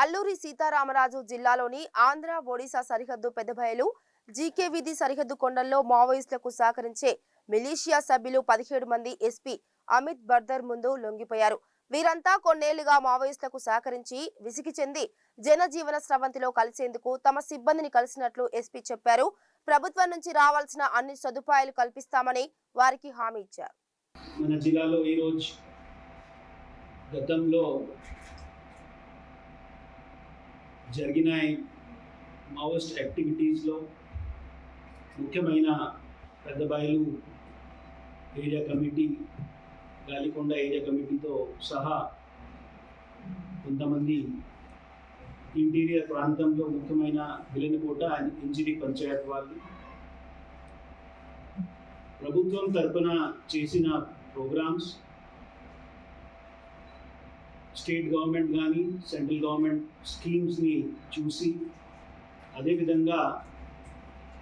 అల్లూరి సీతారామరాజు జిల్లాలోని ఆంధ్ర ఒడిశా సరిహద్దు పెద్దబయలు జీకే వీధి సరిహద్దు కొండల్లో మావోయిస్టులకు సహకరించే మిలీషియా సభ్యులు పదిహేడు మంది ఎస్పీ అమిత్ బర్దర్ ముందు లొంగిపోయారు. వీరంతా కొన్నేళ్ళుగా మావోయిస్టులకు సహకరించి విసిగి చెంది జనజీవన స్రవంతిలో కలిసేందుకు తమ సిబ్బందిని కలిసినట్లు ఎస్పీ చెప్పారు. ప్రభుత్వం నుంచి రావాల్సిన అన్ని సదుపాయాలు కల్పిస్తామని వారికి హామీ ఇచ్చారు. మన జిల్లాలో ఈరోజు గతంలో జరిగిన మావోయిస్ట్ యాక్టివిటీస్లో ముఖ్యమైన Peddabayilu area committee Galikonda area కమిటీతో సహా కొంతమంది ఇంటీరియర్ ప్రాంతంలో ముఖ్యమైన విలనకోట అండ్ పంచాయత్ వాళ్ళు. ప్రభుత్వం తరపున చేసిన ప్రోగ్రామ్స్ స్టేట్ గవర్నమెంట్ కానీ సెంట్రల్ గవర్నమెంట్ స్కీమ్స్ని చూసి అదేవిధంగా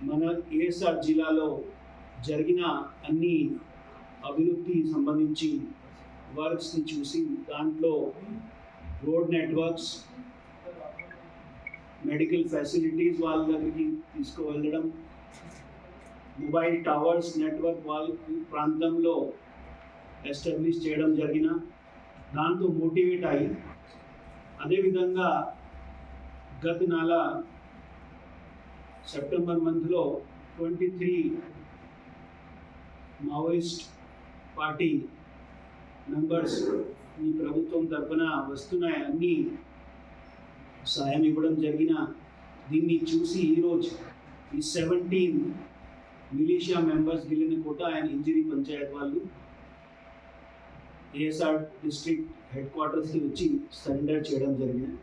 మన ఏఎస్ఆర్ జిల్లాలో జరిగిన అన్ని అభివృద్ధి సంబంధించి వర్క్స్ని చూసి దాంట్లో రోడ్ నెట్వర్క్స్ మెడికల్ ఫెసిలిటీస్ వాళ్ళ దగ్గరికి తీసుకువెళ్ళడం మొబైల్ టవర్స్ నెట్వర్క్ వాళ్ళ ప్రాంతంలో ఎస్టాబ్లిష్ చేయడం జరిగిన దాంతో మోటివేట్ అయ్యి అదేవిధంగా గత నెల సెప్టెంబర్ మంత్లో twenty three Maoist party members ఈ ప్రభుత్వం తరపున వస్తున్నాయి. అన్ని సాయం ఇవ్వడం జరిగిన దీన్ని చూసి ఈరోజు ఈ సెవెంటీన్ మిలీషియా మెంబర్స్ గెలిన కోట ఆయన ఇంజరీ పంచాయత్ వాళ్ళు ఏఎస్ఆర్ డిస్ట్రిక్ట్ హెడ్ క్వార్టర్స్కి వచ్చి సరెండర్ చేయడం జరిగింది